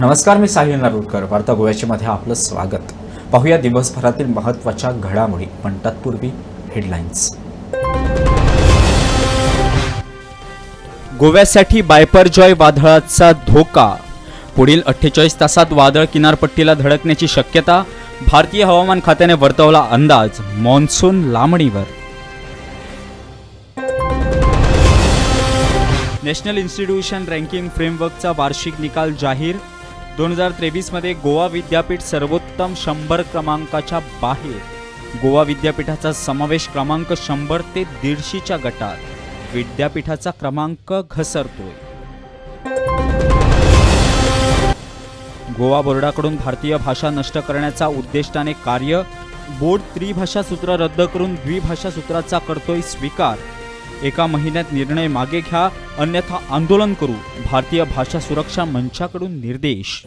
नमस्कार मी साहिल नारुडकर वार्ता गोव्याच्यामध्ये आपलं स्वागत. पाहूया दिवसभरातील महत्त्वाच्या घडामोडी पण तत्पूर्वी हेडलाईन्स गोव्यासाठी बायपरजॉय वादळाचा धोका. पुढील अठ्ठेचाळीस तासात वादळ किनारपट्टीला धडकण्याची शक्यता भारतीय हवामान खात्याने वर्तवला अंदाज मान्सून लांबणीवर. नॅशनल इन्स्टिट्यूशन रँकिंग फ्रेमवर्कचा वार्षिक निकाल जाहीर दोन हजार तेवीसमध्ये गोवा विद्यापीठ सर्वोत्तम शंभर क्रमांकाच्या बाहेर. गोवा विद्यापीठाचा समावेश क्रमांक शंभर ते दीडशेच्या गटात. विद्यापीठाचा क्रमांक घसरतोय. गोवा बोर्डाकडून भारतीय भाषा नष्ट करण्याचा उद्दिष्टाने कार्य बोर्ड त्रिभाषा सूत्र रद्द करून द्विभाषा सूत्राचा करतोय स्वीकार. एका महिन्यात निर्णय मागे घ्या अन्यथा आंदोलन करू. भारतीय भाषा सुरक्षा मंचाकडून निर्देश.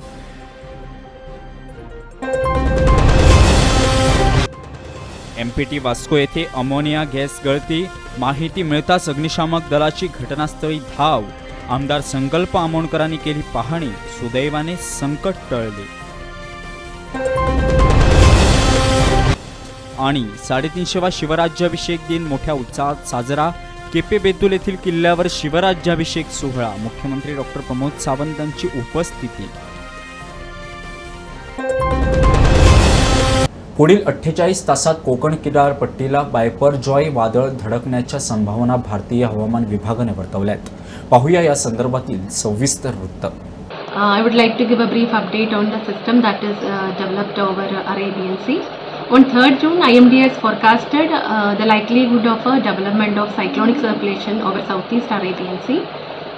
एमपीटी वास्को येथे अमोनिया गॅस गळती. माहिती मिळताच अग्निशामक दलाची घटनास्थळी धाव. आमदार संकल्प आमोणकरांनी केली पाहणी. सुदैवाने संकट टळले. आणि साडेतीनशेवा शिवराज्याभिषेक दिन मोठ्या उत्साहात साजरा. केपे बेतुल येथील किल्ल्यावर शिवराज्याभिषेक सोहळा. मुख्यमंत्री डॉक्टर प्रमोद सावंतांची उपस्थिती. पुढील अठ्ठेचाळीस तासात कोकण किनारपट्टीला बायपरजॉय वादळ धडकण्याच्या संभावना भारतीय हवामान विभागाने वर्तवल्यात. पाहूया या संदर्भातील सविस्तर वृत्त. I would like to give a brief update on the system that is developed over Arabian sea On 3rd June, IMD has forecasted uh, the likelihood of a development of cyclonic circulation over southeast Arabian Sea.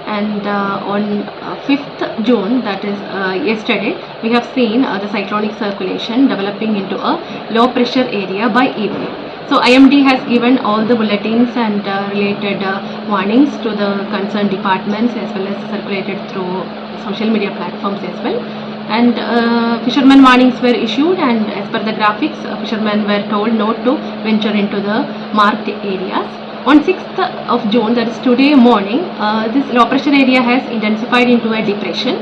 And uh, on uh, 5th June, that is uh, yesterday, we have seen uh, the cyclonic circulation developing into a low pressure area by evening. So IMD has given all the bulletins and uh, related uh, warnings to the concerned departments as well as circulated through social media platforms as well. And uh, fishermen warnings were issued and as per the graphics, uh, fishermen were told not to venture into the marked areas. On 6th of June, that is today morning, uh, this low pressure area has intensified into a depression.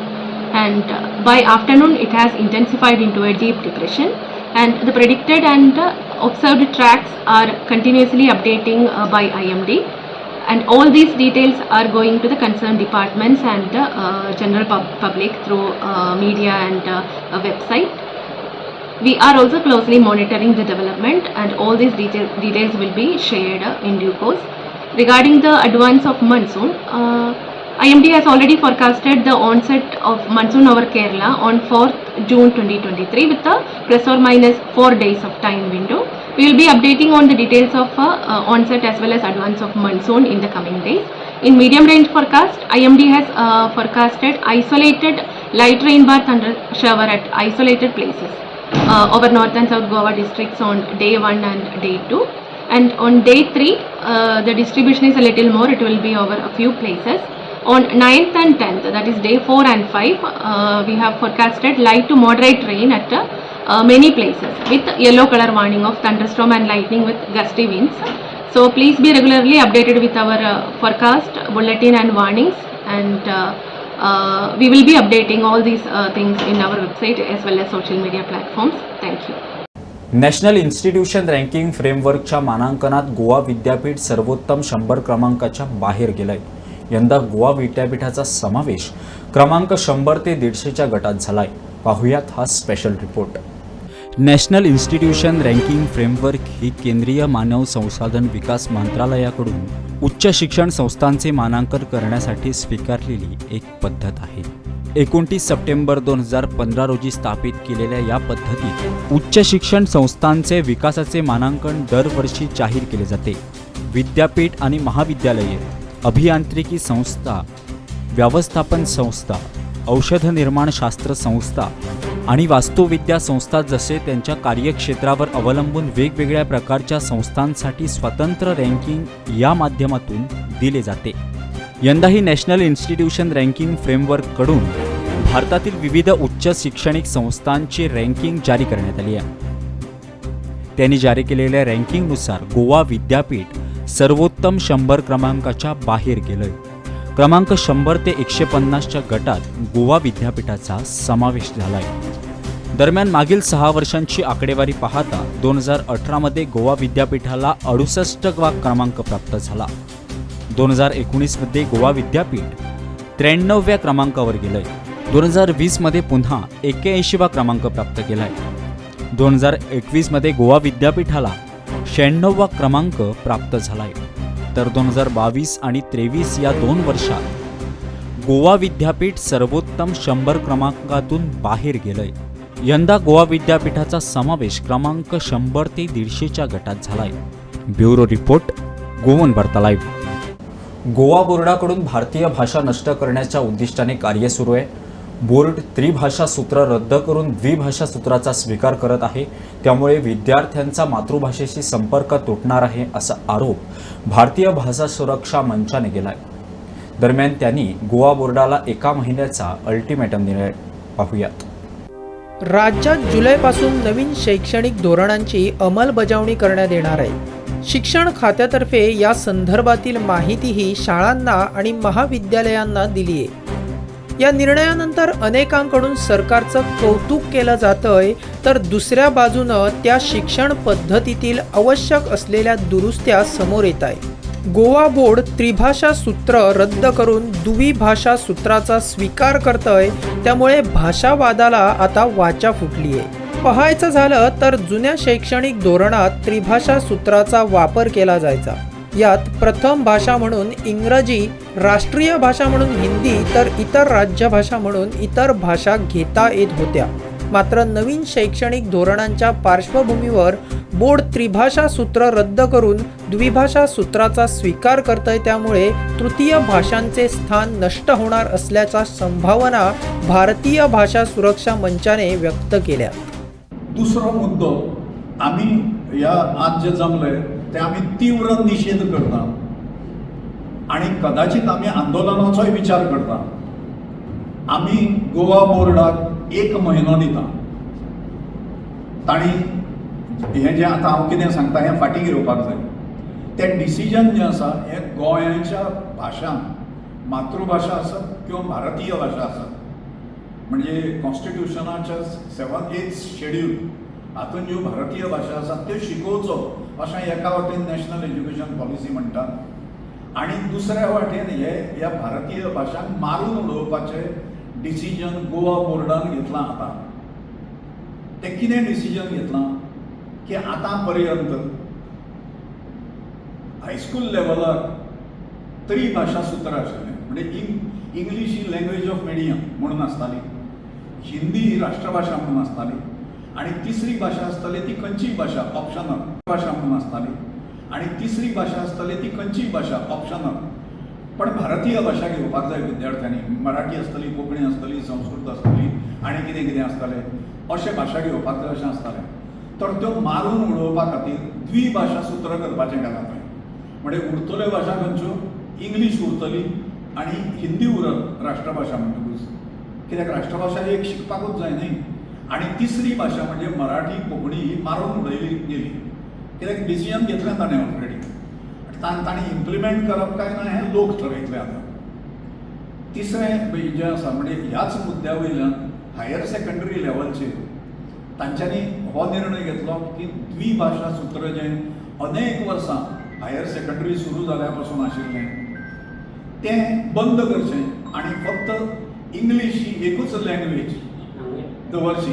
And uh, by afternoon it has intensified into a deep depression. And the predicted and uh, observed tracks are continuously updating uh, by IMD and all these details are going to the concerned departments and the uh, general pub- public through uh, media and uh, a website we are also closely monitoring the development and all these detail, details will be shared uh, in due course. Regarding the advance of monsoon, uh, IMD has already forecasted the onset of monsoon over Kerala on 4th June 2023 with a plus or minus 4 days of time window. We will be updating on the details of uh, uh, onset as well as advance of monsoon in the coming days. In medium range forecast, IMD has uh, forecasted isolated light rain bar thunder shower at isolated places uh, over north and south Goa districts on day 1 and day 2 and on day 3 uh, the distribution is a little more it will be over a few places on 9th and 10th that is day 4 and 5 uh, we have forecasted light to moderate rain at uh, uh, many places with yellow color warning of thunderstorm and lightning with gusty winds so please be regularly updated with our uh, forecast bulletin and warnings and uh, uh, we will be updating all these uh, things in our website as well as social media platforms. Thank you. National institution ranking फ्रेमवर्कच्या मानांकनात गोवा विद्यापीठ सर्वोत्तम शंभर क्रमांकाच्या बाहेर गेलंय यंदा गोवा विद्यापीठाचा समावेश क्रमांक शंभर ते दीडशेच्या गटात झालाय. पाहुयात हा special report national institution ranking framework ही केंद्रीय मानव संसाधन विकास मंत्रालयाकडून उच्च शिक्षण संस्थांचे मानांकन करण्यासाठी स्वीकारलेली एक पद्धत आहे. एकोणतीस सप्टेंबर दोन हजार पंधरा रोजी स्थापित केलेल्या या पद्धतीत उच्च शिक्षण संस्थांचे विकासाचे मानांकन दरवर्षी जाहीर केले जाते. विद्यापीठ आणि महाविद्यालये अभियांत्रिकी संस्था व्यवस्थापन संस्था औषध निर्माणशास्त्र संस्था आणि वास्तुविद्या संस्था जसे त्यांच्या कार्यक्षेत्रावर अवलंबून वेगवेगळ्या प्रकारच्या संस्थांसाठी स्वतंत्र रँकिंग या माध्यमातून दिले जाते. यंदाही नॅशनल इन्स्टिट्यूशन रँकिंग फ्रेमवर्ककडून भारतातील विविध उच्च शैक्षणिक संस्थांची रँकिंग जारी करण्यात आली आहे. त्यांनी जारी केलेल्या रँकिंगनुसार गोवा विद्यापीठ सर्वोत्तम शंभर क्रमांकाच्या बाहेर गेलंय. क्रमांक शंभर ते एकशे पन्नासच्या गटात गोवा विद्यापीठाचा समावेश झाला आहे दरम्यान मागील सहा वर्षांची आकडेवारी पाहता दोन हजार अठरामध्ये गोवा विद्यापीठाला अडुसष्ट वा क्रमांक प्राप्त झाला. दोन हजार एकोणीसमध्ये गोवा विद्यापीठ त्र्याण्णवव्या क्रमांकावर गेलंय. दोन हजार वीसमध्ये पुन्हा एक्क्याऐंशीवा क्रमांक प्राप्त केलाय. दोन हजार एकवीसमध्ये गोवा विद्यापीठाला शहाण्णववा क्रमांक प्राप्त झालाय. तर दोन हजार बावीस आणि त्रेवीस या दोन वर्षात गोवा विद्यापीठ सर्वोत्तम शंभर क्रमांकातून बाहेर गेलंय. यंदा गोवा विद्यापीठाचा समावेश क्रमांक शंभर ते दीडशेच्या गटात झालाय. Bureau report Goan Varta live. Goa बोर्डाकडून भारतीय भाषा नष्ट करण्याच्या उद्दिष्टाने कार्य सुरू आहे. बोर्ड त्रिभाषा सूत्र रद्द करून द्विभाषा सूत्राचा स्वीकार करत आहे. त्यामुळे विद्यार्थ्यांचा मातृभाषेशी संपर्क तुटणार आहे असा आरोप भारतीय भाषा सुरक्षा मंचाने केलाय. दरम्यान त्यांनी गोवा बोर्डाला एका महिन्याचा अल्टिमेटम दिलाय. पाहूयात. राज्यात जुलैपासून नवीन शैक्षणिक धोरणांची अंमलबजावणी करण्यात येणार आहे. शिक्षण खात्यातर्फे या संदर्भातील माहितीही शाळांना आणि महाविद्यालयांना दिली आहे या निर्णयानंतर अनेकांकडून सरकारचं कौतुक केलं जातंय तर दुसऱ्या बाजूनं त्या शिक्षण पद्धतीतील आवश्यक असलेल्या दुरुस्त्या समोर येत आहे गोवा बोर्ड त्रिभाषा सूत्र रद्द करून द्विभाषा सूत्राचा स्वीकार करतंय त्यामुळे भाषावादाला आता वाचा फुटली आहे पाहायचं झालं तर जुन्या शैक्षणिक धोरणात त्रिभाषा सूत्राचा वापर केला जायचा. यात प्रथम भाषा म्हणून इंग्रजी राष्ट्रीय भाषा म्हणून हिंदी तर इतर राज्यभाषा म्हणून इतर भाषा घेता येत होत्या. मात्र नवीन शैक्षणिक धोरणांच्या पार्श्वभूमीवर बोर्ड त्रिभाषा सूत्र रद्द करून द्विभाषा सूत्राचा स्वीकार करतंय त्यामुळे तृतीय भाषांचे स्थान नष्ट होणार असल्याच्या संभावना भारतीय भाषा सुरक्षा मंचाने व्यक्त केल्या. दुसरो मुद्दा आम्ही या आज जे जमलंय ते आम्ही तीव्र निषेध करता आणि कदाचित आम्ही आंदोलनाचोय विचार करता आम्ही गोवा बोर्डाक एक म्हयनो दिता ताणी हें जें आतां हांव कितें सांगता हें फाटीं घेवपाक जाय तें डिसिजन जें आसा हें गोंयच्या भाशांक मातृभाशा आसत किंवा भारतीय भाशा आसत म्हणजे कॉन्स्टिट्युशनाच्या सेवन एथ शेड्यूल हातून ज्यो भारतीय भाशा आसात त्यो शिकोवचो अशें एका वटेन नॅशनल एज्युकेशन पॉलिसी म्हणटात आणि दुसऱ्या वाटेन हे ह्या भारतीय भाशांक मारून उडोवपाचें डिसिजन गोवा बोर्डान घेतलां आतां. तें कितें डिसिजन घेतलां? की आतां पर्यंत हायस्कूल लेवलाक भाशा सूत्र आशिल्लें म्हणजे इंग इंग्लीश ही लँग्वेज ऑफ मिडियम म्हणून आसताली हिंदी ही राष्ट्रभाषा म्हणून आसताली आणि तिसरी भाषा आसताली ती खंयचीय भाषा ऑप्शनल. भाषा म्हणून आसताली आणि तिसरी भाषा आसताली ती खंयचीय भाषा ऑप्शनल. पण भारतीय भाषा घेवपाक जाय विद्यार्थ्यांनी. मराठी आसतली कोंकणी आसतली संस्कृत आसतली आनी कितें कितें आसतालें अशें भाशा घेवपाक जाय अशें आसतालें तर त्यो मारून उडोवपा खातीर द्विभाषा सूत्र करपाचें केलां थंय. म्हणजे उरतल्यो भाशा खंयच्यो? इंग्लीश उरतली आनी हिंदी उरत राष्ट्रभाषा म्हणटकूच. कित्याक राष्ट्रभाषा एक शिकपाकूच जाय न्ही? आनी तिसरी भाशा म्हणजे मराठी कोंकणी ही मारून उडयली गेली. कित्याक डिसिजन घेतलें ताणें ऑलरेडी ताण ताणें इम्प्लिमेंट करप काय ना हें लोक ठरयतले आतां. तिसरें जें आसा म्हणजे ह्याच म्हणजे मुद्द्या वयल्यान हायर सेकंडरी लेवलचेर तांच्यांनी हो निर्णय घेतलो की द्विभाषा सूत्र जें अनेक वर्सां हायर सेकंडरी सुरू जाल्या पासून आशिल्लें तें बंद करचें आनी फक्त इंग्लीश ही एकूच लँग्वेज दवरची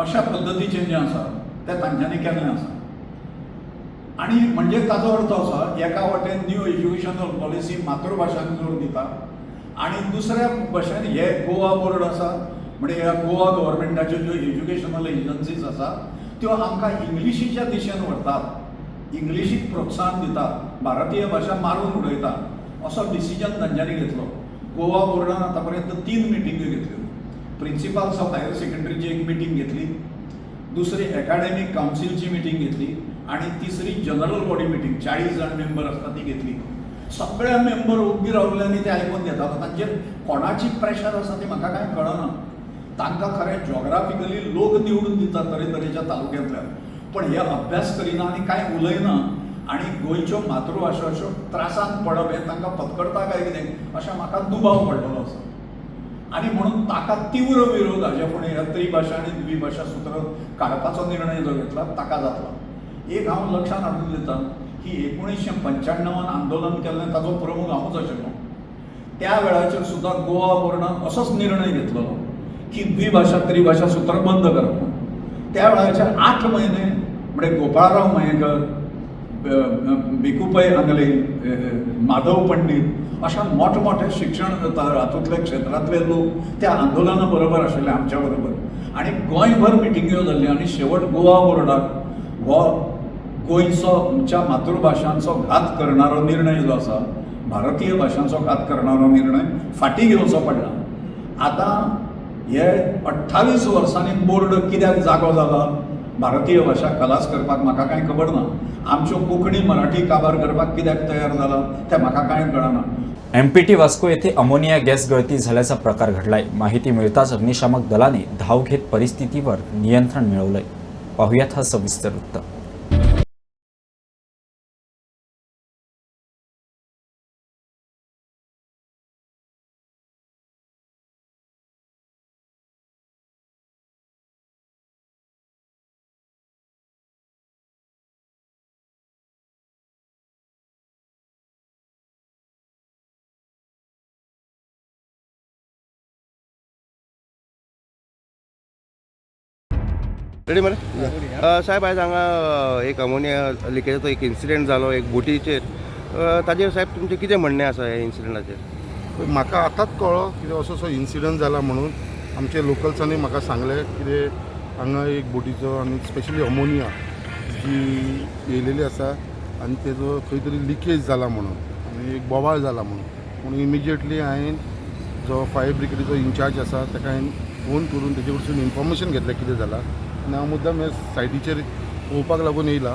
अशा पद्धतीचे जे आसा तें तांच्यांनी केल्लें आसा आनी म्हणजे ताचो अर्थ आसा एका वटेन न्यू एज्युकेशनल पॉलिसी मातृभाशांक जोर दिता आनी दुसऱ्या भशेन हे गोवा बोर्ड आसा म्हणजे ह्या गोवा गव्हर्मेंटाच्यो ज्यो एज्युकेशनल एजन्सीज आसा त्यो आमकां इंग्लिशीच्या दिशेन व्हरतात इंग्लिशीक प्रोत्साहन दितात भारतीय भाशा मारून उडयता असो डिसिजन तांच्यांनी घेतलो. गोवा बोर्डान आतां पर्यंत तीन मिटिंग्यो घेतल्यो प्रिन्सिपाल्स ऑफ हायर सेकंडरीची एक मिटींग घेतली दुसरी एकाडेमीक काउन्सिलची मिटींग घेतली आणि तिसरी जनरल बॉडी मिटींग चाळीस जण मेंबर असतात ती घेतली. सगळ्या मेंबर उबी रावले ते आयकून घेतात. तांचेर कोणाची प्रेशर आसा ती म्हाका कांय कळना. तांकां खरें जॉग्राफिकली लोक निवडून दितात तरेतरेच्या तालुक्यांतल्यान पण हे अभ्यास करिना आनी कांय उलयना आनी गोंयच्यो मातृभाशा अश्यो त्रासांत पडप हें तांकां पत्करता काय कितें अशें म्हाका दुबाव पडलेलो आसा आनी म्हणून ताका तीव्र विरोध हाज्या फुडें ह्या त्रिभाशा आनी द्विभाशा सुत्र काडपाचो निर्णय जो घेतला ताका जातलो. एक हांव लक्षांत हाडून दिता की एकुणीशे पंच्याण्णवान आंदोलन केल्लें ताचो प्रमुख हांवूच आशिल्लो त्या वेळाचेर सुद्दां गोवा बोर्डान असोच निर्णय घेतलेलो की द्विभाषा त्रिभाषा सुत्र बंद करप. त्या वेळाचेर आठ म्हयने म्हणजे गोपाळराव मयेकर ब- आंगले माधव पंडीत अशा मोठमोठे शिक्षण त- हातूंतले क्षेत्रांतले लोक त्या आंदोलना बरोबर आशिल्ले आमच्या बरोबर आनी गोंयभर मिटिंग्यो जाल्ल्यो आनी शेवट गोवा बोर्डाक हो गोंयचो मातृभाशांचो घात करणारो निर्णय जो आसा भारतीय भाशांचो घात करणारो निर्णय फाटीं घेवचो पडला. आतां हे अठ्ठावीस वर्सांनी बोर्ड कित्याक जागो जाला भारतीय भाशा कलास करपाक म्हाका कांय खबर ना. आमच्यो कोंकणी मराठी काबार करपाक कित्याक तयार जाला तें म्हाका कांय कळना. एम पी टी वास्को येथे अमोनिया गॅस गळती झाल्याचा प्रकार घडलाय. माहिती मिळताच अग्निशामक दलाने धाव घेत परिस्थितीवर नियंत्रण मिळवलंय. पाहुयात हा सविस्तर वृत्त. रेडी मरे अ, साहेब आयज हांगा एक अमोनिया लिकेजाचो एक इन्सिडेंट जालो एक बोटीचेर ताजेर साहेब तुमचें कितें म्हणणें आसा ह्या इन्सिडेंटाचेर म्हाका आतांच कळ्ळो कितें असो असो इन्सिडंट जाला म्हणून आमच्या लोकल्सांनी म्हाका सांगलें कितें हांगा एक बोटीचो आनी स्पेशली अमोनिया जी येयलेली आसा आनी तेजो खंय तरी लिकेज जाला म्हणून आनी एक बोवाळ जाला म्हणून. म्हणून इमिजिएटली हांवें जो फायर ब्रिगेडीचो इन्चार्ज आसा ताका हांवें फोन करून तेजे कडसून इन्फॉर्मेशन घेतलें कितें जालां आनी हांव मुद्दाम हे सायटीचेर पळोवपाक लागून येयला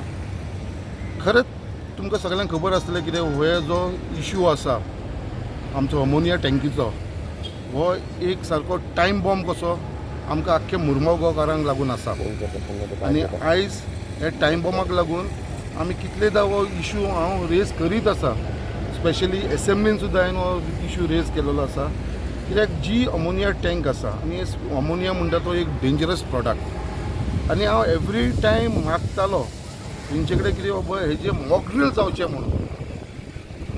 खरेंच तुमकां सगळ्यांक खबर आसतलें कितें हो जो इश्यू आसा आमचो अमोनिया टँकीचो हो एक सारको टायम बॉम्ब कसो आमकां आख्ख्या मुरमाव गोंयकारांक लागून आसा. आनी आयज हे टायम बॉम्बाक लागून आमी कितलेदा हो इशू हांव रेज करीत आसा स्पेशली एसेंब्लीन सुद्दां हांवें हो इश्यू रेज केलेलो आसा. कित्याक जी अमोनिया टँक आसा आनी अमोनिया म्हणटा तो एक डेंजरस प्रोडक्ट आनी हांव एवरी टायम मागतालो तेंचे कडेन कितें बाबा हेजे मॉकड्रील जावचें म्हणून.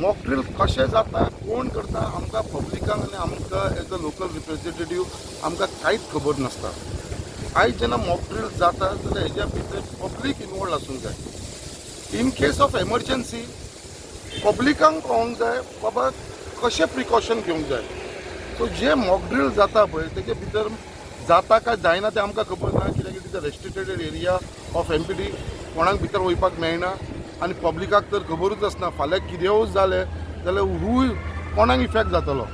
मॉकड्रील कशें जाता कोण करता? आमकां पब्लिकांक आनी आमकां एज अ लोकल रिप्रेजेंटेटीव आमकां कांयच खबर नासता आयज जेन्ना मॉकड्रील जाता जाल्यार हेज्या भितर पब्लीक इनवॉल्ड आसूंक जाय. इन केस ऑफ एमर्जन्सी पब्लिकांक कळोंक जाय बाबा कशें प्रिकॉशन घेवंक जाय. सो जे मॉकड्रील जाता पळय तेजे भितर जाता काय जायना तें आमकां खबर ना कित्याक it is a restricted area of M P T कोणाक भितर वयपाक मेळना आनी पब्लिकाक तर खबरूच आसना फाल्यां कितेंय जालें जाल्यार हूय कोणाक इफेक्ट जातलो?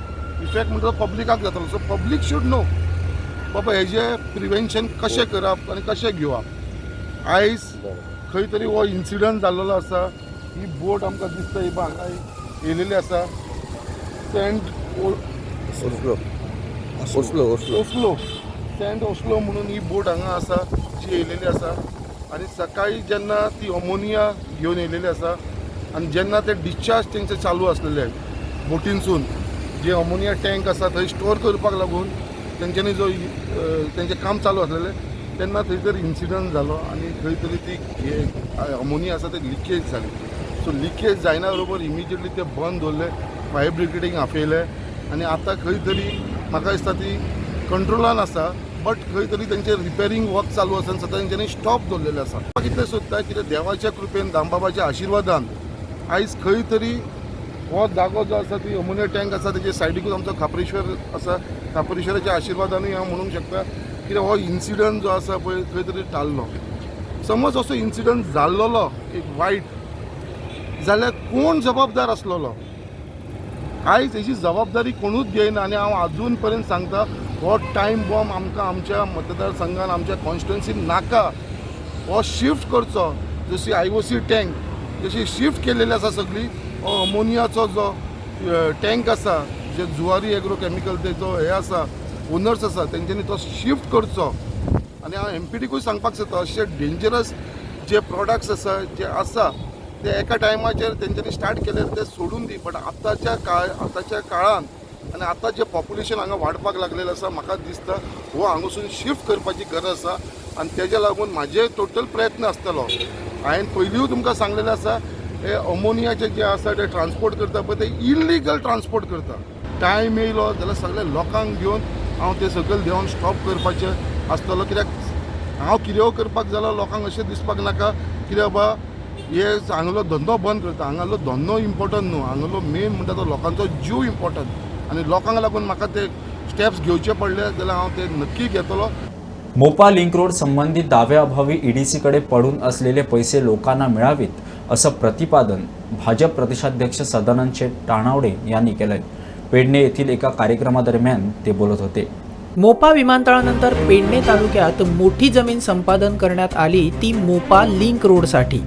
इफेक्ट म्हणटा तो पब्लिकाक जातलो. सो पब्लीक शूड नो बाबा हेजें प्रिवेंशन कशें करप आनी कशें घेवप? आयज खंय तरी हो इन्सिडंट जाल्लो आसा. ही बोट आमकां दिसता ही हांगा येयलेली आसा. Saint Oslo Oslo Oslo Oslo Saint Oslo म्हणून ही बोट हांगा आसा जी येयलेली आसा. आनी सकाळी जेन्ना ती अमोनिया घेवन येयलेली आसा आनी जेन्ना ते डिस्चार्ज तेंचे चालू आसलेले बोटीनसून जे अमोनिया टँक आसा थंय स्टोर करपाक लागून तेंच्यांनी जो तेंचें काम चालू आसलेलें तेन्ना थंय तर इन्सिडंट जालो आनी खंय तरी ती हे अमोनिया आसा ते लिकेज जाली सो लिकेज जायना बरोबर इमिजिएटली ते बंद दवरले फायर ब्रिगेडीक आफयले आनी आतां खंय तरी म्हाका दिसता ती कंट्रोलान आसा बट खंय तरी तेंचे रिपेरिंग वर्क चालू आसा आनी तेंच्यांनी स्टॉप दवरलेले आसा म्हाका कितलें सोदता कितें देवाच्या कृपेन दामबाबाच्या आशिर्वादान आयज खंय तरी हो जागो जो आसा ती अमोनिया टँक आसा तेजे सायडीकूच आमचो खापरेश्वर आसा खापरेश्वराच्या आशिर्वादानूय हांव म्हणूंक शकता कित्याक हो इन्सिडंट जो आसा पळय खंय तरी टाळ्ळो समज असो इन्सिडंट जाल्लो एक वायट जाल्यार कोण जबाबदार आसलेलो आयज हेची जबाबदारी कोणूच घेयना आनी हांव अजून पर्यंत सांगता हो टायम बॉम्ब आमकां आमच्या मतदारसंघान आमच्या कॉन्स्टिट्युएन्सीन नाका. हो शिफ्ट करचो. जशी आय ओ सी टँक जशी शिफ्ट केलेली आसा सगळी हो अमोनियाचो जो टँक आसा जे जुवारी एग्रो कॅमिकल तेचो हे आसा ओनर्स आसा तेंच्यांनी तो शिफ्ट करचो. आनी हांव एम पी डीकूय सांगपाक सोदता अशे डेंजरस जे प्रॉडक्ट्स आसा जे आसा ते एका टायमाचेर तेंच्यांनी स्टार्ट केले ते सोडून दी. बट आतांच्या काळ आतांच्या काळान आनी आतां जें पॉप्युलेशन हांगा वाडपाक लागलेलें आसा म्हाका दिसता हो हांगासून शिफ्ट करपाची गरज आसा आनी तेज्या लागून म्हाजे टोटल प्रयत्न आसतलो हांवें पयलींच तुमकां सांगलेलें आसा हे अमोनियाचे जे आसा ते ट्रान्सपोर्ट करता पळय ते इल्लिगल ट्रान्सपोर्ट करता. टायम येयलो जाल्यार सगळ्या लोकांक घेवन हांव ते सकयल देंवन स्टॉप करपाचें आसतलो कित्याक? हांव कितें करपाक जाल्यार लोकांक अशें दिसपाक नाका. कित्याक बा? हे हांगलो धंदो बंद करता. हांगालो धंदो इम्पॉर्टंट न्हू. हांगलो मेन म्हणटा तो लोकांचो जीव इम्पॉर्टंट आनी लोकांक लागून म्हाका ते स्टेप्स घेवचे पडले जाल्यार हांव ते नक्की घेतलो. मोपा लिंक रोड संबंधित दाव्याअभावी ईडीसीकडे पडून असलेले पैसे लोकांना मिळावेत असं प्रतिपादन भाजप प्रदेशाध्यक्ष सदानंद शेठ टाणावडे यांनी केलंय. पेडणे येथील एका कार्यक्रमादरम्यान ते बोलत होते. मोपा विमानतळानंतर पेडणे तालुक्यात मोठी जमीन संपादन करण्यात आली ती मोपा लिंक रोडसाठी.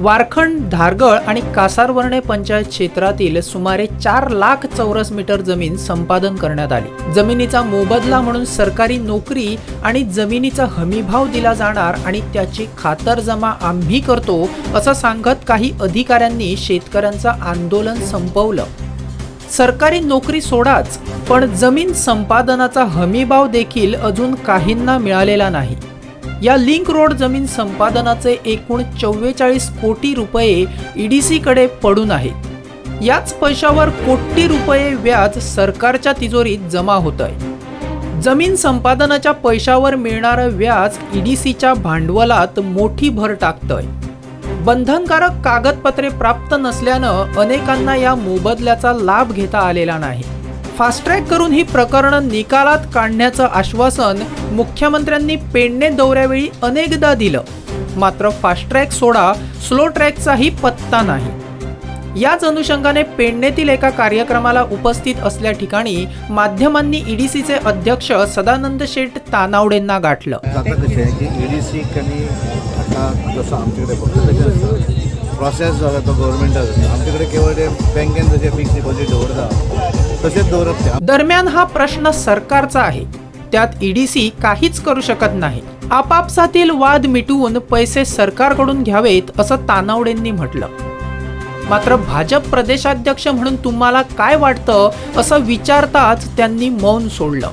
वारखंड धारगळ आणि कासारवर्णे पंचायत क्षेत्रातील सुमारे चार लाख चौरस मीटर जमीन संपादन करण्यात आली. जमिनीचा मोबदला म्हणून सरकारी नोकरी आणि जमिनीचा हमीभाव दिला जाणार आणि त्याची खातरजमा आम्ही करतो असं सांगत काही अधिकाऱ्यांनी शेतकऱ्यांचं आंदोलन संपवलं. सरकारी नोकरी सोडाच पण जमीन संपादनाचा हमीभाव देखील अजून काहींना मिळालेला नाही. या लिंक रोड जमीन संपादनाचे एकूण चव्वेचाळीस कोटी रुपये ईडीसीकडे पडून आहेत याच पैशावर कोटी रुपये व्याज सरकारच्या तिजोरीत जमा होत आहे जमीन संपादनाच्या पैशावर मिळणारं व्याज ईडीसीच्या भांडवलात मोठी भर टाकतंय. बंधनकारक कागदपत्रे प्राप्त नसल्यानं अनेकांना या मोबदल्याचा लाभ घेता आलेला नाही. फास्ट्रॅक करून ही प्रकरणं निकालात काढण्याचं आश्वासन मुख्यमंत्र्यांनी पेडणे दौऱ्यावेळी अनेकदा दिलं. मात्र फास्ट्रॅक सोडा स्लो ट्रॅकचाही पत्ता नाही. याच अनुषंगाने पेडणेतील एका कार्यक्रमाला उपस्थित असल्या ठिकाणी माध्यमांनी ईडीसीचे अध्यक्ष सदानंद शेठ तानावडेंना गाठलं. प्रोसेस जो आसा तो गव्हर्मेंटाक आमचे कडेन केवळ ते बँकेन जशें फिक्स डिपॉझीट दवरता तसेच दवरप दरम्यान हा प्रश्न सरकारचा आहे. त्यात ईडीसी काहीच करू शकत नाही. आपापसातील वाद मिटवून पैसे सरकारकडून घ्यावेत असं तानावडेंनी म्हटलं. मात्र भाजप प्रदेशाध्यक्ष म्हणून तुम्हाला काय वाटतं असं विचारताच त्यांनी मौन सोडलं.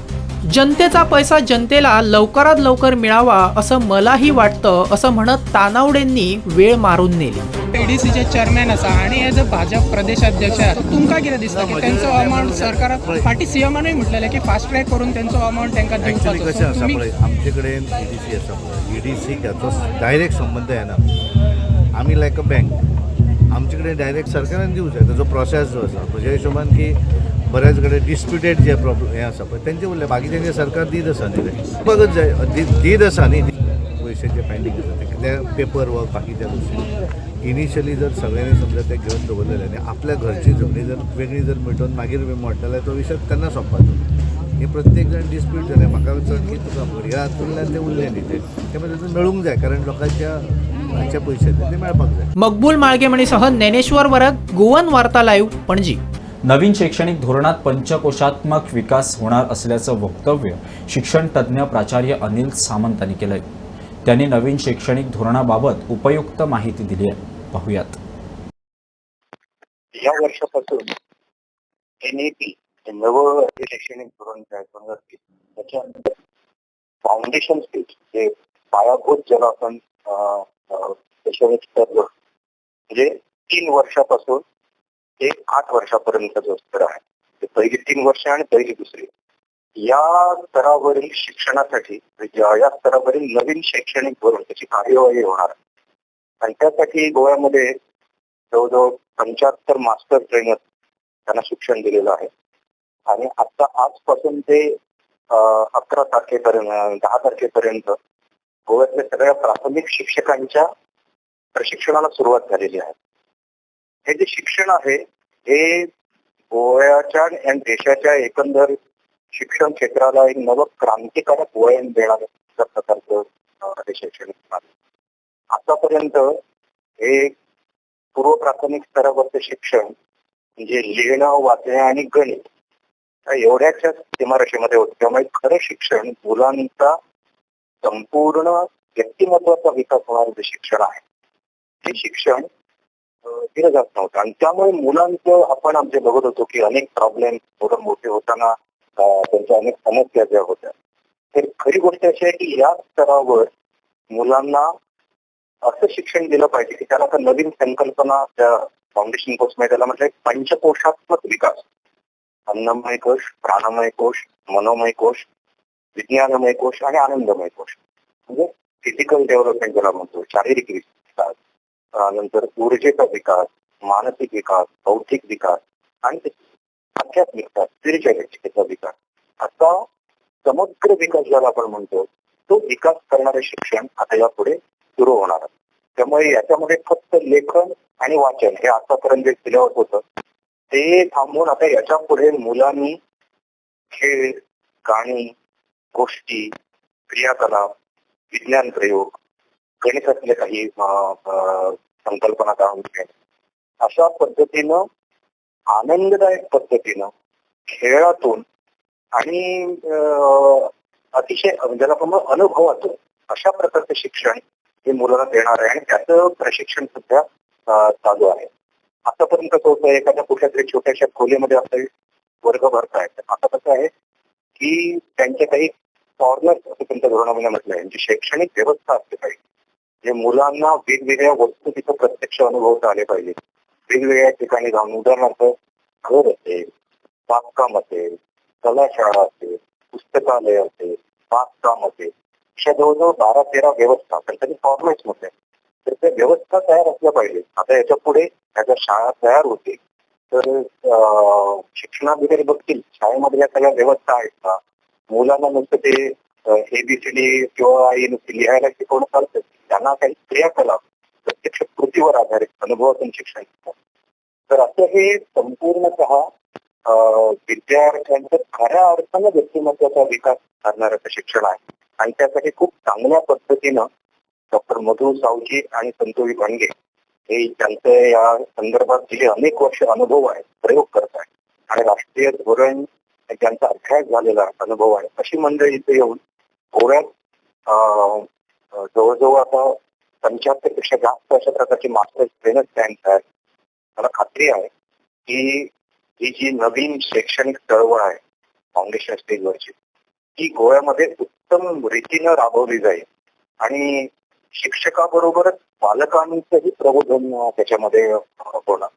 जनतेचा पैसा जनतेला लवकरात लवकर मिळावा असं मलाही वाटतं असं म्हणत तानावडेंनी वेळ मारून नेली. एडीसीचे चेअरमॅन आसा आणि एज अ भाजप प्रदेशाध्यक्ष आसा तुमकां कितें दिसता की तेंचो अमावंट सरकाराक फाटी सीएमानूय म्हटलेलें की फास्ट ट्रॅक करून तेंचो अमावंट तांकां एक्चुली दिवपाचो कशें आसा तुमी पळय आमचे कडेन ईडीसी आसा पळय ईडीसीक हाचो डायरेक्ट संबंद येना आमी लायक अ बँक आमचे कडेन डायरेक्ट सरकारान दिवंक जाय ताजो प्रोसेस जो आसा म्हज्या हिशोबान की बऱ्याच कडेन डिस्प्युटेड जे प्रॉब्लेम हें आसा पळय तेंचे उरले बाकीच्यांचे सरकार दीत आसा न्ही. बघत जाय दीत दीत आसा न्ही पयशे जे पेंडींग आसा ते पेपर वर्क बाकीच्या गोष्टी. इनिशियली जर सगळ्यांनी समजा ते घेवन दवरलेले आनी आपल्या घरची जमणी जर वेगळी जर मिटोवन मागीर मोडटा जाल्यार तो विशय तेन्ना सोंपपाचो हे प्रत्येक जण डिस्प्यूट झाले. म्हाका चड की तुका भुरग्या हातूंतल्यान ते उरले न्ही ते. ते मागीर तातूंत मेळूंक जाय कारण लोकांच्या हाचे पयशे ते मेळपाक जाय. मकबूल माळगेमणीसह ज्ञानेश्वर वरग गोवन वार्ता लाईव्ह पणजी. नवीन शैक्षणिक धोरणात पंचकोशात्मक विकास होणार असल्याचं वक्तव्य शिक्षण तज्ज्ञ प्राचार्य अनिल सामंत यांनी केलंय. त्यांनी नवीन शैक्षणिक धोरणाबाबत उपयुक्त माहिती दिली आहे. पाहूयात. या वर्षापासून एन ए पी नवं शैक्षणिक धोरण आहे. फाउंडेशन स्टेज जे पायाभूत ज्याला आपण शैक्षणिक म्हणजे तीन वर्षापासून ते आठ वर्षापर्यंत जो स्तर आहे. ते पहिली तीन वर्ष आणि पहिली दुसरी. या स्तरावरील शिक्षणासाठी या या स्तरावरील नवीन शैक्षणिक धोरण त्याची कार्यवाही होणार आहे. आणि त्यासाठी गोव्यामध्ये जवळजवळ पंच्याहत्तर मास्टर ट्रेनर त्यांना शिक्षण दिलेलं आहे. आणि आता आजपासून ते अकरा तारखेपर्यंत दहा तारखेपर्यंत गोव्यातल्या सगळ्या प्राथमिक शिक्षकांच्या प्रशिक्षणाला सुरुवात झालेली आहे. हे जे शिक्षण आहे हे गोव्याच्या आणि देशाच्या एकंदर शिक्षण क्षेत्राला एक नवं क्रांतिकारक वळण देणारं प्रकारचं हे शैक्षणिक प्रणाली. आतापर्यंत हे पूर्व प्राथमिक स्तरावरचं शिक्षण म्हणजे लिहिणं वाचणं आणि गणित एवढ्याच्या एवढ्याच्याच सीमारेषेमध्ये होतं त्यामुळे खरं शिक्षण मुलांचा संपूर्ण व्यक्तिमत्वाचा विकास होणार जे शिक्षण आहे ते शिक्षण दिलं जात नव्हतं. आणि त्यामुळे मुलांचं आपण आमचे बघत होतो की अनेक प्रॉब्लेम थोडं मोठे होताना त्यांच्या अनेक समस्या ज्या होत्या. तर खरी गोष्ट अशी आहे की या स्तरावर मुलांना असं शिक्षण दिलं पाहिजे की त्याला आता नवीन संकल्पना त्या फाउंडेशन कोर्समध्ये त्याला म्हटलं पंचकोशात्मक विकास. अन्नमय कोश प्राणमय कोश मनोमय कोश विज्ञानमय कोश आणि आनंदमय कोश. म्हणजे फिजिकल डेव्हलपमेंट ज्याला म्हणतो शारीरिक विकास. नंतर ऊर्जेचा विकास मानसिक विकास बौद्धिक विकास आणि आध्यात्मिक विकास स्पिरिच्युअलिटीचा विकास. असा समग्र विकास ज्याला आपण म्हणतो तो विकास करणारे शिक्षण आता यापुढे सुरू होणार आहे. त्यामुळे याच्यामध्ये फक्त लेखन आणि वाचन हे आतापर्यंत जे सिलेबस होतं ते थांबून आता याच्यापुढे मुलांनी खेळ गाणी गोष्टी क्रियाकलाप विज्ञान प्रयोग गणितातले काही संकल्पना काढून घेणे अशा पद्धतीनं आनंददायक पद्धतीनं खेळातून आणि अतिशय म्हणजे ज्याला आपण अनुभवातून अशा प्रकारचं शिक्षण हे मुलाला देणार आहे आणि त्याचं प्रशिक्षण सुद्धा चालू आहे. आतापर्यंत कसं होतं एखाद्या कुठल्या तरी छोट्याशा खोलीमध्ये आपले वर्ग भरतायत आता कसं आहे की त्यांच्या काही कॉर्नर असं त्यांच्या धोरणामध्ये म्हटलं आहे म्हणजे शैक्षणिक व्यवस्था असली पाहिजे. जे मुलांना वेगवेगळ्या वस्तू तिथं प्रत्यक्ष अनुभवता आले पाहिजे. वेगवेगळ्या ठिकाणी जाऊन उदाहरणार्थ घर असेल बागकाम असेल कलाशाळा असेल पुस्तकालय असेल बागकाम असेल अशा जवळजवळ बारा तेरा व्यवस्था तर त्यांनी फॉर्मॅट्समध्ये तर त्या व्यवस्था तयार असल्या पाहिजे आता याच्यापुढे त्याच्या शाळा तयार होते तर शिक्षणाधिकारी बघतील शाळेमध्ये या सगळ्या व्यवस्था आहेत का? मुलांना नुसतं ते एबीसीडी किंवा आई नुसती लिहायला शिकवणं चालतं त्यांना काही क्रियाकलाप प्रत्यक्ष कृतीवर आधारित अनुभवातून शिक्षण घेतात. तर असं हे संपूर्णतः विद्यार्थ्यांचं खऱ्या अर्थानं व्यक्तिमत्वाचा विकास करणारं शिक्षण आहे. आणि त्यासाठी खूप चांगल्या पद्धतीनं डॉक्टर मधु सावजी आणि संतोषी भांडे हे त्यांचं या संदर्भात गेले अनेक वर्ष अनुभव आहे प्रयोग करत आहेत. आणि राष्ट्रीय धोरण ज्यांचा अभ्यास झालेला अनुभव आहे. अशी मंडळी इथे येऊन थोड्यात जवळजवळ आता पंच्याहत्तरपेक्षा जास्त अशा प्रकारची मास्टर्स ट्रेनर कॅम्प आहेत. मला खात्री आहे की ही जी नवीन शैक्षणिक चळवळ आहे फाउंडेशन स्टेजवरची ती गोव्यामध्ये उत्तम रीतीनं राबवली जाईल. आणि शिक्षकाबरोबरच पालकांचंही प्रबोधन त्याच्यामध्ये होणार.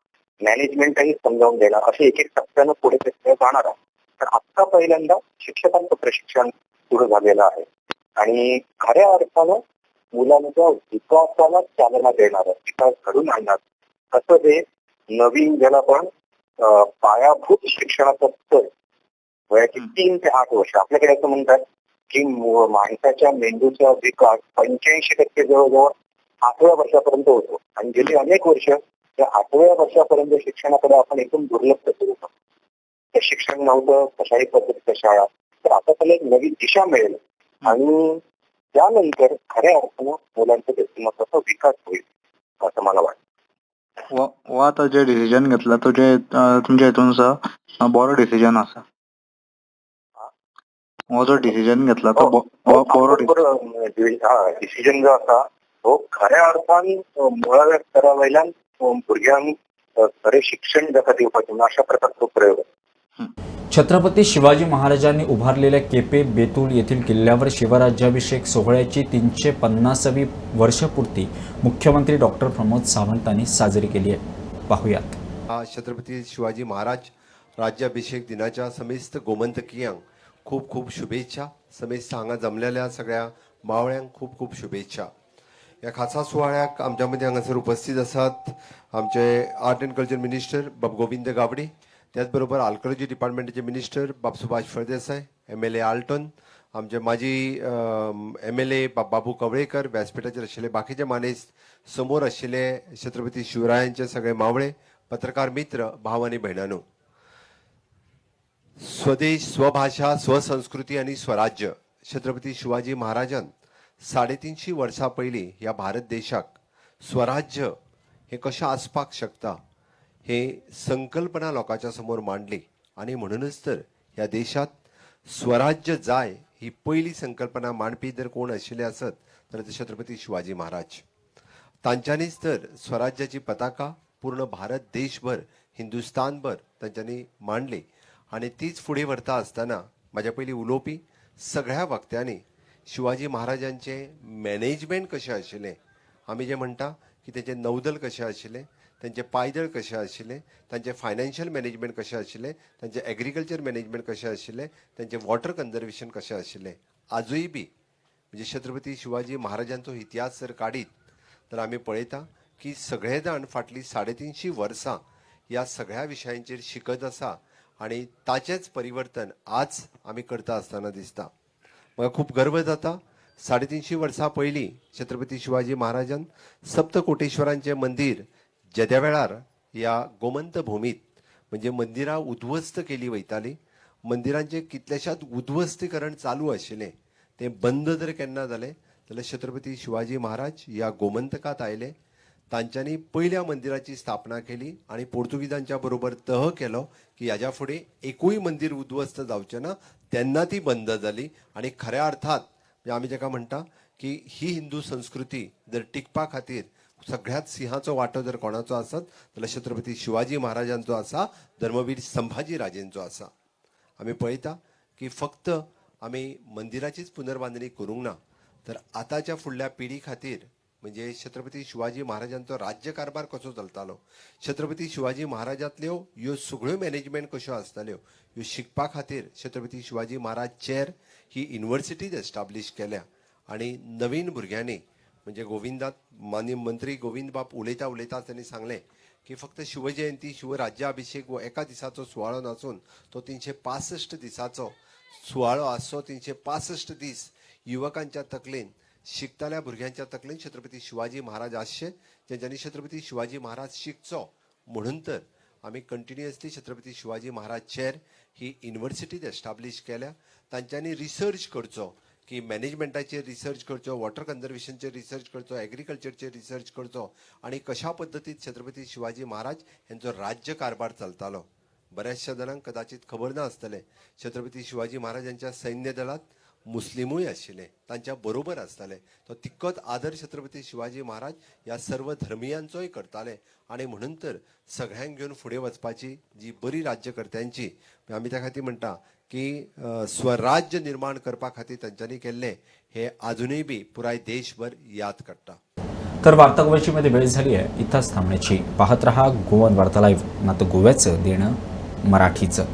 मॅनेजमेंटही समजावून देणार. असे एक एक टप्प्यानं पुढे ते जाणार आहे. तर आत्ता पहिल्यांदा शिक्षकांचं प्रशिक्षण सुरू झालेलं आहे. आणि खऱ्या अर्थानं मुलांच्या विकासाला चालना देणार विकास घडून आणणार असं हे नवीन ज्याला आपण पायाभूत शिक्षणाचं स्तर वयाची तीन ते आठ वर्ष आपल्याकडे असं म्हणतात की माणसाच्या मेंदूचा विकास पंच्याऐंशी टक्के जवळजवळ आठव्या वर्षापर्यंत होतो. आणि गेली अनेक वर्ष त्या आठव्या वर्षापर्यंत शिक्षणाकडे आपण एकदम दुर्लक्ष केलं होतं ते शिक्षण नव्हतं कशाही पद्धतीच्या शाळा. तर आता त्याला एक नवी दिशा मिळेल. आणि त्यानंतर खऱ्या अर्थानं मुलांच्या व्यक्तिमत्वाचा विकास होईल असं मला वाटतं व आता जे डिसिजन घेतला तो जे तुमच्या हितूनचा बरो डिसिजन आसा हो जो डिसिजन घेतला तो हो, बरो डिसिजन डिसिजन जो असा तो खऱ्या अर्थान मुळाव्या स्तरावयल्यान अं, भुरग्यांक खरें शिक्षण जाता दिवपाचें अशा प्रकारचो प्रयोग आहे. छत्रपती शिवाजी महाराजांनी उभारलेल्या केपे बेतूल येथील किल्ल्यावर शिवराज्याभिषेक सोहळ्याची तीनशे पन्नासावी वर्षपूर्ती मुख्यमंत्री डॉक्टर प्रमोद सावंतांनी साजरी केली आहे. पाहूयात. छत्रपती शिवाजी महाराज राज्याभिषेक दिनाच्या समेस्त गोमंतकीयांक खूप खूप शुभेच्छा. समेस्त हांगा जमलेल्या सगळ्या मावळ्यांक खूप खूप शुभेच्छा. ह्या खासा सुवाळ्याक आमच्या मदीं हांगासर उपस्थित आसात आमचे आर्ट अँड कल्चर मिनिस्टर बाब गोविंद गावडे त्याच बरोबर आर्कोलॉजी डिपार्टमेंटाचे मिनिस्टर बाब Subhash Phaldesai M L A Ultron आमचे माजी M L A Babu Kavlekar व्यासपीठाचेर आशिल्ले बाकीचे मानेस्त समोर आशिल्ले छत्रपती शिवरायांचे सगळे मावळे पत्रकार मित्र भाव आणि भयणानो स्वदेश स्वभाषा स्वसंस्कृती आणि स्वराज्य छत्रपती शिवाजी महाराजान साडेतीनशी वर्सां पयलीं ह्या भारत देशाक स्वराज्य हे कशें आसपाक शकता? हे संकल्पना लोकांच्या समोर मांडली. आणि म्हणूनच तर ह्या देशात स्वराज्य जाय ही पहिली संकल्पना मांडपी जर कोण आशिल्ले आसत तर ते छत्रपती शिवाजी महाराज. तांच्यांनीच तर स्वराज्याची पताका पूर्ण भारत देशभर हिंदुस्तानभर तांच्यांनी मांडली. आणि तीच फुडें व्हरता आसतना म्हाज्या पयलीं उलोवपी सगळ्या वक्त्यांनी शिवाजी महाराजांचें मॅनेजमेंट कशें आशिल्लें आमी जें म्हणटा की तेंचें नौदल कशें आशिल्लें तेंचें पायदळ कशें आशिल्लें तांचें फायनान्शियल मॅनेजमेंट कशें आशिल्लें तांचें एग्रीकल्चर मॅनेजमेंट कशें आशिल्लें तांचें वॉटर कन्जर्वेशन कशें आशिल्लें आजूय बी म्हणजे छत्रपती शिवाजी महाराजांचो इतिहास जर काडीत तर आमी पळयता की सगळे जाण फाटलीं साडे तिनशीं वर्सां ह्या सगळ्या विशयांचेर शिकत आसा आनी ताचेंच परिवर्तन आज आमी करता आसतना दिसता. म्हाका खूब गर्व जाता साडे तिनशीं वर्सां पयलीं छत्रपती शिवाजी महाराजान सप्तकोटेश्वरांचें मंदीर जेद्या वेळार ह्या गोमंत भुमीत म्हणजे मंदिरां उद्वस्त केली वयताली मंदिरांचें कितलेशाच उद्वस्तीकरण चालू आशिल्लें तें बंद जर केन्ना जालें जाल्यार छत्रपती शिवाजी महाराज ह्या गोमंतकांत आयले तांच्यांनी पयल्या मंदिराची स्थापना केली आणि पोर्तुगीजांच्या बरोबर तह केलो की ह्याच्या फुडें एकूय मंदिर उद्वस्त जावचें ना तेन्ना ती बंद जाली. आणि खऱ्या अर्थात म्हणजे आमी जेका म्हणटा की ही हिंदू संस्कृती जर टिकपा खातीर सगळ्यात सिंहाचो वांटो जर कोणाचो आसत जाल्यार छत्रपती शिवाजी महाराजांचो आसा धर्मवीर संभाजी राजेंचो आसा आमी पळयता की फक्त आमी मंदिराचीच पुनर्बांदणी करूंक ना तर आतांच्या फुडल्या पिढी खातीर म्हणजे छत्रपती शिवाजी महाराजांचो राज्य कारभार कसो चलतालो छत्रपती शिवाजी महाराजांतल्यो ह्यो सगळ्यो मॅनेजमेंट कश्यो आसताल्यो ह्यो शिकपा खातीर छत्रपती शिवाजी महाराज चेर ही युनिव्हर्सिटीज एस्टाब्लीश केल्या आनी नवीन भुरग्यांनी म्हणजे गोविंदात माननीय मंत्री गोविंद बाब उलयता उलयता त्यांनी सांगलें की फक्त शिवजयंती शिवराज्याभिषेक हो एका दिसाचो सुवाळो नासून तो तीनशे पासश्ट दिसाचो सुवाळो आसचो तीनशे पासश्ट दीस युवकांच्या तकलेन शिकताल्या भुरग्यांच्या तकलेन छत्रपती शिवाजी महाराज आसचे जेंच्यांनी छत्रपती शिवाजी महाराज शिकचो. म्हणून तर आमी कंटिन्युअसली छत्रपती शिवाजी महाराज चेर ही युनिव्हर्सिटीज एस्टाब्लीश केल्या. तांच्यांनी रिसर्च करचो. की मॅनेजमेंटाचेर रिसर्च करचो वॉटर कन्जर्वेशनचेर रिसर्च करचो एग्रीकल्चरचेर रिसर्च करचो आणि कशा पद्दतीन छत्रपती शिवाजी महाराज हेंचो राज्य कारभार चलतालो. बऱ्याचशा जाणांक कदाचित खबर ना आसतलें छत्रपती शिवाजी महाराजांच्या सैन्य दलांत मुस्लिमूय आशिल्ले तांच्या बरोबर आसताले तो तितकोच आदर छत्रपती शिवाजी महाराज ह्या सर्व धर्मियांचोय करताले. आणि म्हणून तर सगळ्यांक घेवन फुडें वचपाची जी बरी राज्यकर्त्यांची आमी त्या खातीर म्हणटा की स्वराज्य निर्माण करपा खातीर तांच्यांनी केल्लें हे अजूनही बी पुराय देशभर याद काडटा तर वार्ता मध्ये वेळ झाली आहे. इथंच थांबण्याची. पाहत रहा गोवन वार्ता लाईव्ह तर गोव्याचं देणं मराठीचं.